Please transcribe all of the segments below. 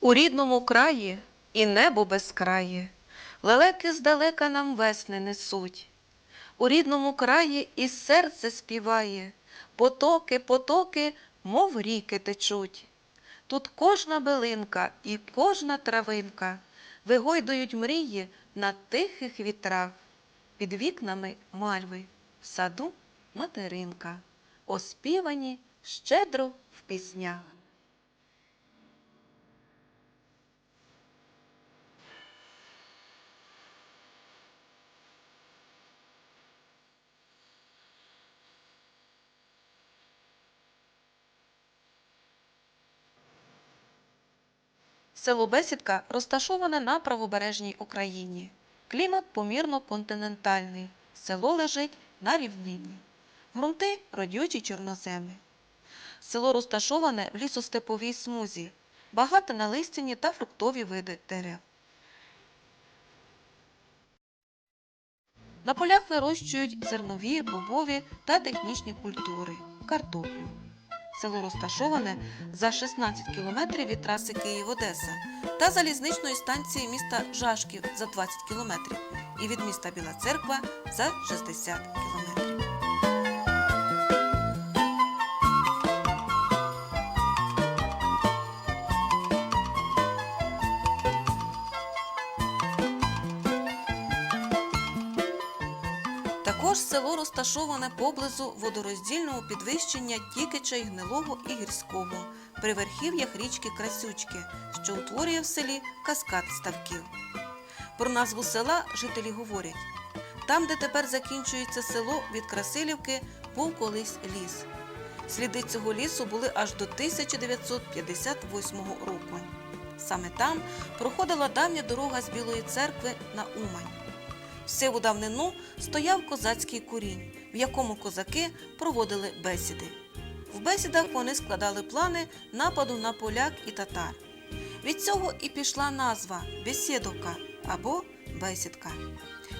У рідному краї і небо безкрає, лелеки здалека нам весни несуть. У рідному краї і серце співає, потоки, потоки, мов ріки течуть. Тут кожна билинка і кожна травинка вигойдують мрії на тихих вітрах. Під вікнами мальви, в саду материнка, оспівані щедро в піснях. Село Бесідка розташоване на правобережній Україні. Клімат помірно-континентальний. Село лежить на рівнині. Грунти родючі чорноземи. Село розташоване в лісостеповій смузі, багато на листяні та фруктові види дерев. На полях вирощують зернові, бобові та технічні культури, картоплю. Село розташоване за 16 кілометрів від траси Київ-Одеса та залізничної станції міста Жашків за 20 кілометрів і від міста Біла Церква за 60 кілометрів. Також село розташоване поблизу водороздільного підвищення Тікича й Гнилого і Гірського при верхів'ях річки Красючки, що утворює в селі каскад ставків. Про назву села жителі говорять: там, де тепер закінчується село від Красилівки, був колись ліс. Сліди цього лісу були аж до 1958 року. Саме там проходила давня дорога з Білої церкви на Умань. В сиву давнину стояв козацький курінь, в якому козаки проводили бесіди. В бесідах вони складали плани нападу на поляк і татар. Від цього і пішла назва Бесідовка або Бесідка.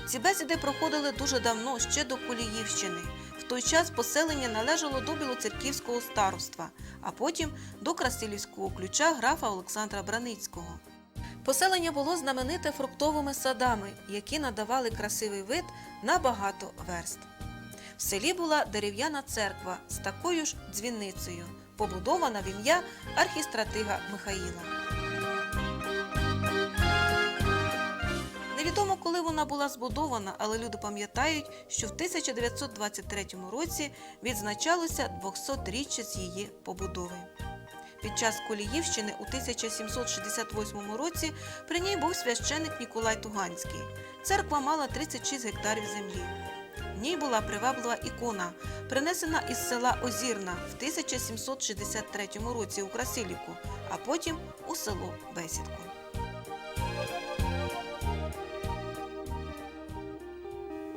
Ці бесіди проходили дуже давно, ще до Куліївщини. В той час поселення належало до Білоцерківського староства, а потім до Красилівського ключа графа Олександра Браницького. Поселення було знамените фруктовими садами, які надавали красивий вид на багато верст. В селі була дерев'яна церква з такою ж дзвіницею, побудована в ім'я архістратига Михаїла. Невідомо, коли вона була збудована, але люди пам'ятають, що в 1923 році відзначалося 200-річчя з її побудови. Під час Коліївщини у 1768 році при ній був священик Ніколай Туганський. Церква мала 36 гектарів землі. В ній була приваблива ікона, принесена із села Озірна в 1763 році у Красилівку, а потім у село Бесідку.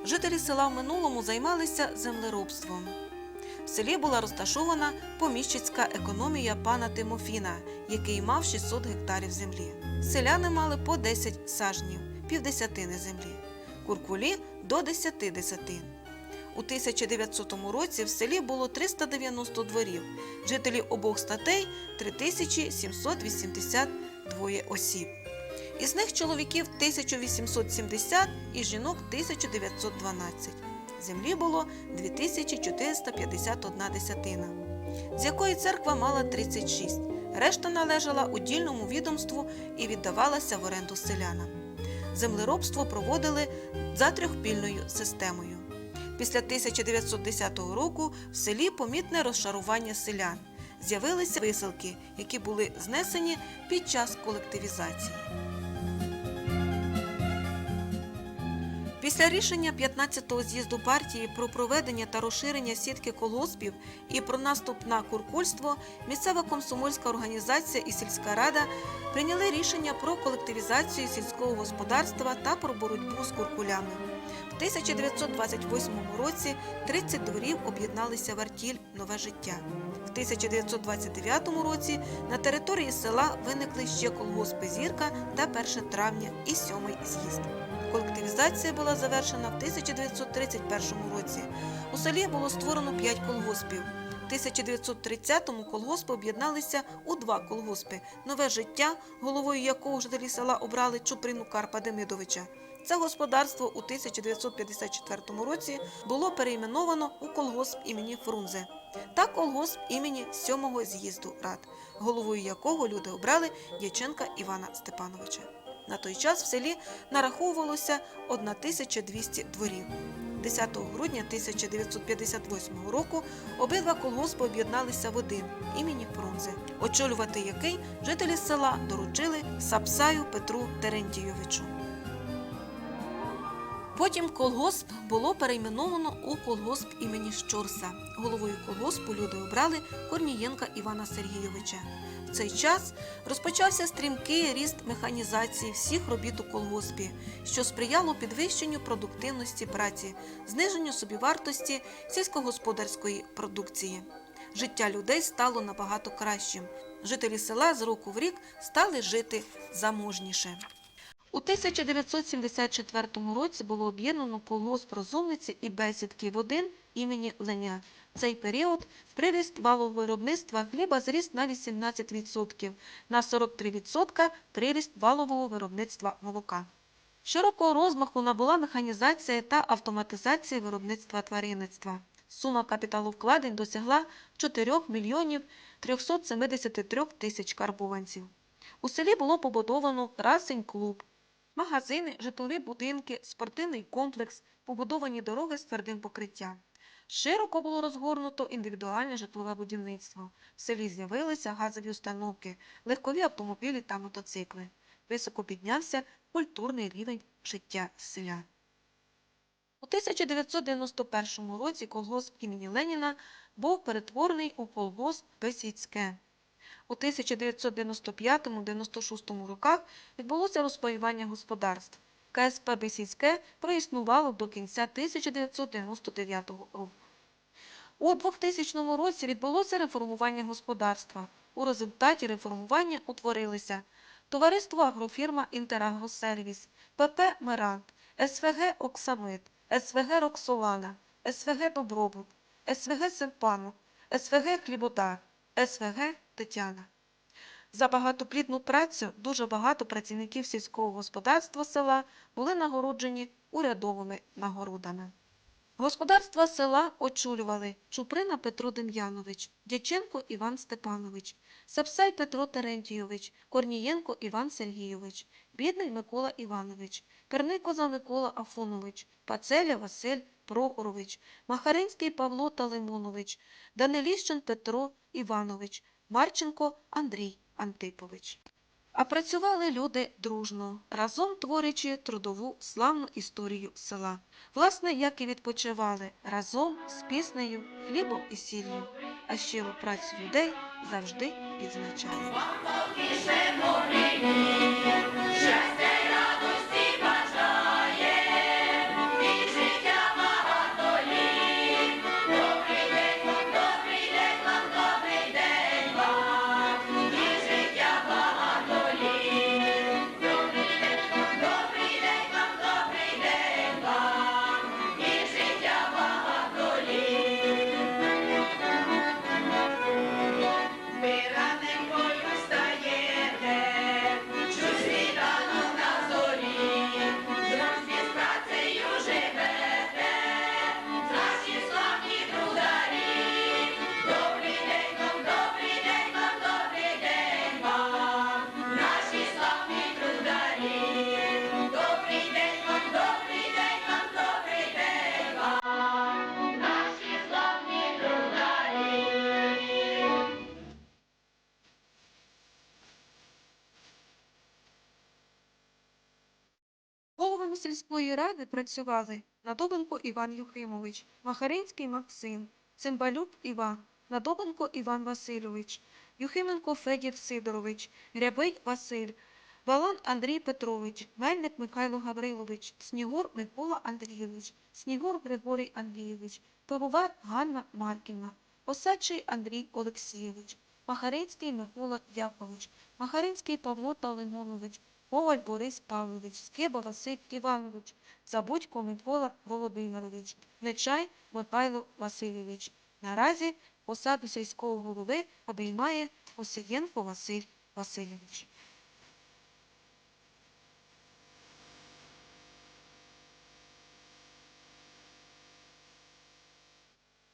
Жителі села в минулому займалися землеробством. Селі була розташована поміщицька економія пана Тимофіна, який мав 600 гектарів землі. Селяни мали по 10 сажнів, півдесятини землі, куркулі до 10 десятин. У 1900 році в селі було 390 дворів, жителів обох статей 3782 осіб. Із них чоловіків 1870 і жінок 1912. Землі було 2451 десятина, з якої церква мала 36. Решта належала удільному відомству і віддавалася в оренду селянам. Землеробство проводили за трьохпільною системою. Після 1910 року в селі помітне розшарування селян. З'явилися виселки, які були знесені під час колективізації. Після рішення 15-го з'їзду партії про проведення та розширення сітки колгоспів і про наступ на куркульство, місцева комсомольська організація і сільська рада прийняли рішення про колективізацію сільського господарства та про боротьбу з куркулями. В 1928 році 30 дворів об'єдналися в артіль Нове життя. В 1929 році на території села виникли ще колгоспи Зірка та 1 травня і 7 з'їзд. Колективізація була завершена в 1931 році. У селі було створено 5 колгоспів. 1930-му колгоспи об'єдналися у два колгоспи Нове життя, головою якого жителі села обрали Чуприну Карпа Демидовича. Це господарство у 1954 році було перейменовано у колгосп імені Фрунзе та колгосп імені 7-го з'їзду рад, головою якого люди обрали Дяченка Івана Степановича. На той час в селі нараховувалося 1200 дворів. 10 грудня 1958 року обидва колгоспи об'єдналися в один імені Фрунзе, очолювати який жителі села доручили Сапсаю Петру Терентійовичу. Потім колгосп було перейменовано у колгосп імені Щорса. Головою колгоспу люди обрали Корнієнка Івана Сергійовича. Цей час розпочався стрімкий ріст механізації всіх робіт у колгоспі, що сприяло підвищенню продуктивності праці, зниженню собівартості сільськогосподарської продукції. Життя людей стало набагато кращим. Жителі села з року в рік стали жити заможніше. У 1974 році було об'єднано колгосп розумниці і бесідки в один імені Леня. В цей період приріст валового виробництва хліба зріс на 18%, на 43% приріст валового виробництва молока. Широкого розмаху набула механізація та автоматизація виробництва тваринництва. Сума капіталовкладень досягла 4 мільйонів 373 тисяч карбованців. У селі було побудовано красень-клуб, магазини, житлові будинки, спортивний комплекс, побудовані дороги з твердим покриттям. Широко було розгорнуто індивідуальне житлове будівництво. В селі з'явилися газові установки, легкові автомобілі та мотоцикли. Високо піднявся культурний рівень життя селян. У 1991 році колгосп імені Леніна був перетворений у колгосп Бесідське. У 1995-96 роках відбулося розпаювання господарств. КСП Бесідське проіснувало до кінця 1999 року. У 2000 році відбулося реформування господарства. У результаті реформування утворилися Товариство Агрофірма Інтерагросервіс, ПП Мерант, СВГ Оксамит, СВГ Роксолана, СВГ Добробут, СВГ Серпанок, СВГ Хліботар, СВГ Тетяна. За багатоплідну працю дуже багато працівників сільського господарства села були нагороджені урядовими нагородами. Господарства села очолювали Чуприна Петро Дем'янович, Дяченко Іван Степанович, Сапсай Петро Терентійович, Корнієнко Іван Сергійович, Бідний Микола Іванович, Перникоза Микола Афонович, Пацеля Василь Прохорович, Махаринський Павло Талимонович, Даниліщин Петро Іванович, Марченко Андрій Антипович. А працювали люди дружно, разом творячи трудову славну історію села. Власне, як і відпочивали разом з піснею, хлібом і сіллю, а щиру працю людей завжди відзначали. Головами сільської ради працювали Надобенко Іван Юхимович, Махаринський Максим, Цимбалюк Іван, Надобенко Іван Васильович, Юхименко Федір Сидорович, Рябий Василь, Балан Андрій Петрович, Мельник Михайло Гаврилович, Снігур Микола Андрійович, Снігур Григорій Андрійович, Пивовар Ганна Марківна, Осадчий Андрій Олексійович, Махаринський Микола Якович, Махаринський Павло Талимонович, Коваль Борис Павлович, Скиба Василь Іванович, Забудько Микола Володимирович, Нечай Михайло Васильович. Наразі посаду сільського голови обіймає Осієнко Василь Васильович.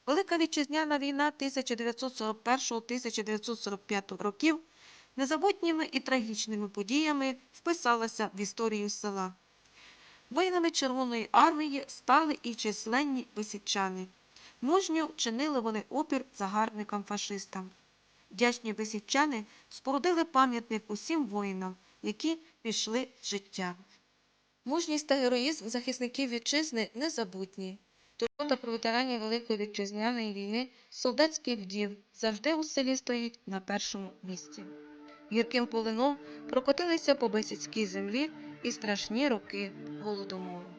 Велика вітчизняна війна 1941-1945 років незабутніми і трагічними подіями вписалася в історію села. Воїнами Червоної армії стали і численні висічани. Мужньо чинили вони опір загарбникам фашистам. Вдячні висічани спорудили пам'ятник усім воїнам, які пішли з життя. Мужність та героїзм захисників вітчизни незабутні. Турбота про ветеранів Великої вітчизняної війни, солдатських вдів завжди у селі стоїть на першому місці. Гірким полином прокотилися по бесідській землі і страшні роки голодомору.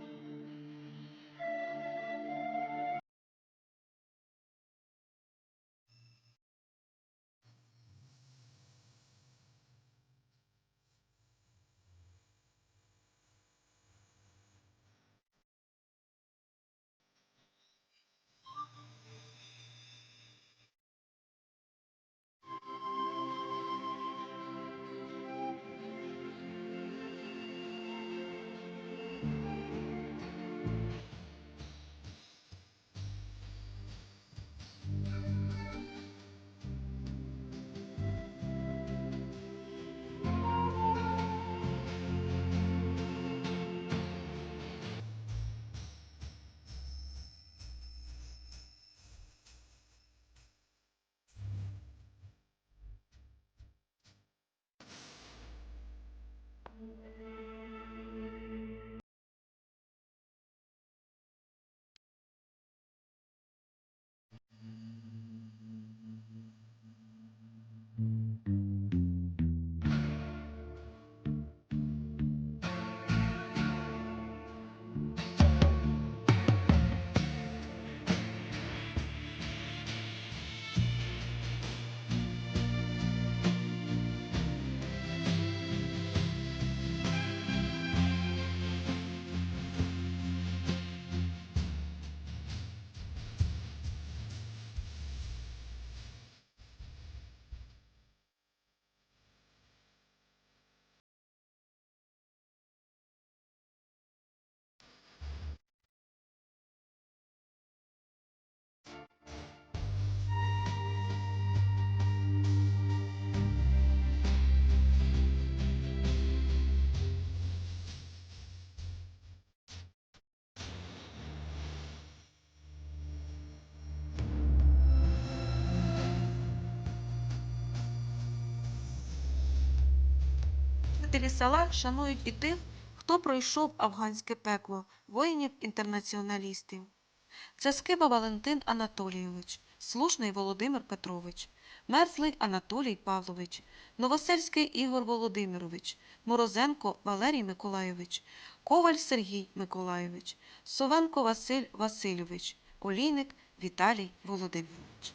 Жителі села шанують і тих, хто пройшов афганське пекло, воїнів-інтернаціоналістів. Це Скиба Валентин Анатолійович, Слушний Володимир Петрович, Мерзлий Анатолій Павлович, Новосельський Ігор Володимирович, Морозенко Валерій Миколайович, Коваль Сергій Миколайович, Совенко Василь Васильович, Олійник Віталій Володимирович.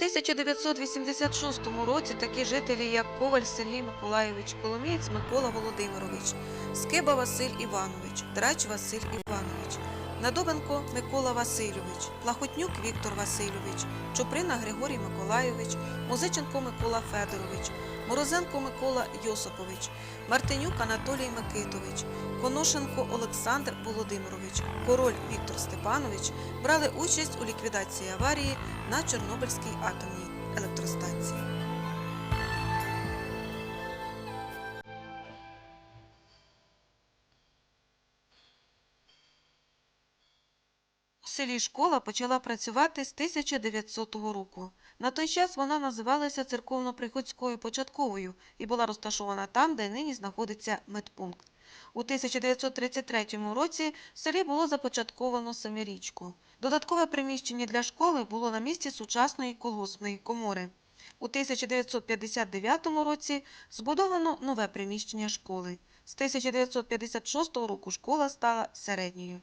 1986 році такі жителі, як Коваль Сергій Миколайович, Коломієць Микола Володимирович, Скиба Василь Іванович, Драч Василь Іванович, Надобенко Микола Васильович, Плахотнюк Віктор Васильович, Чуприна Григорій Миколайович, Музиченко Микола Федорович, Морозенко Микола Йосипович, Мартинюк Анатолій Микитович, Коношенко Олександр Володимирович, Король Віктор Степанович брали участь у ліквідації аварії на Чорнобильській атомній електростанції. Селі школа почала працювати з 1900 року. На той час вона називалася церковно-приходською початковою і була розташована там, де нині знаходиться медпункт. У 1933 році в селі було започатковано семирічку. Додаткове приміщення для школи було на місці сучасної колгоспної комори. У 1959 році збудовано нове приміщення школи. З 1956 року школа стала середньою.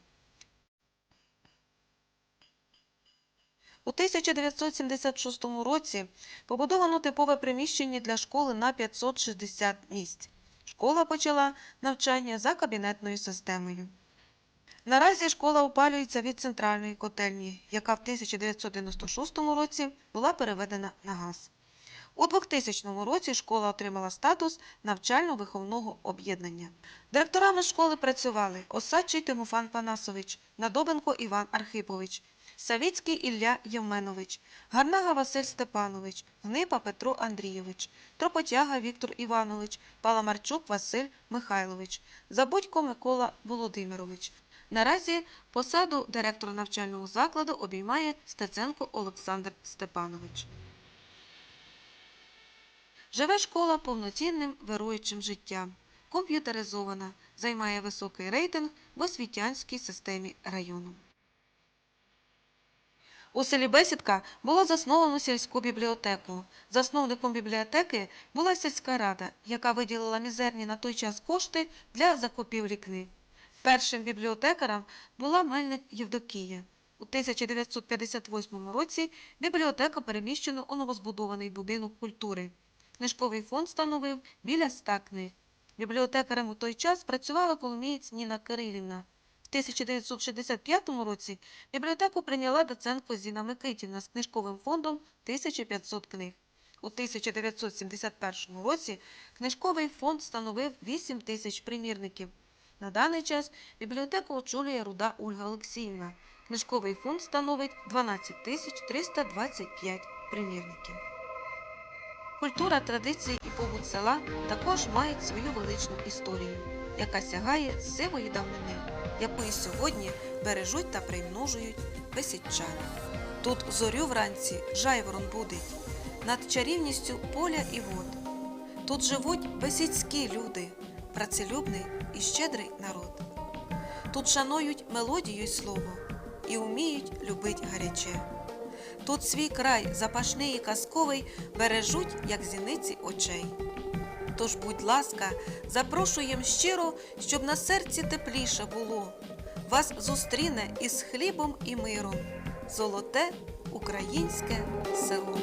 У 1976 році побудовано типове приміщення для школи на 560 місць. Школа почала навчання за кабінетною системою. Наразі школа опалюється від центральної котельні, яка в 1996 році була переведена на газ. У 2000 році школа отримала статус навчально-виховного об'єднання. Директорами школи працювали Осадчий Тимофан Панасович, Надобенко Іван Архипович, Савіцький Ілля Євменович, Гарнага Василь Степанович, Гнипа Петро Андрійович, Тропотяга Віктор Іванович, Паламарчук Василь Михайлович, Забудько Микола Володимирович. Наразі посаду директора навчального закладу обіймає Стеценко Олександр Степанович. Живе школа повноцінним вируючим життям. Комп'ютеризована, займає високий рейтинг в освітянській системі району. У селі Бесідка було засновано сільську бібліотеку. Засновником бібліотеки була сільська рада, яка виділила мізерні на той час кошти для закупівлі книг. Першим бібліотекарем була Мельник Євдокія. У 1958 році бібліотека переміщена у новозбудований будинок культури. Книжковий фонд становив біля ста книг. Бібліотекарем у той час працювала коломієць Ніна Кирилівна. В 1965 році бібліотеку прийняла доцентко Зіна Микитівна з книжковим фондом 1500 книг. У 1971 році книжковий фонд становив 8 тисяч примірників. На даний час бібліотеку очолює руда Ольга Олексіївна. Книжковий фонд становить 12 тисяч 325 примірників. Культура, традиції і побут села також мають свою величну історію, яка сягає сивої давнини, яку і сьогодні бережуть та примножують бесідчани. Тут зорю вранці жайворон будить, над чарівністю поля і вод. Тут живуть бесідські люди, працелюбний і щедрий народ. Тут шанують мелодію й слово і вміють любить гаряче. Тут свій край запашний і казковий бережуть, як зіниці очей. Тож, будь ласка, запрошуєм щиро, щоб на серці тепліше було. Вас зустріне із хлібом і миром золоте українське село.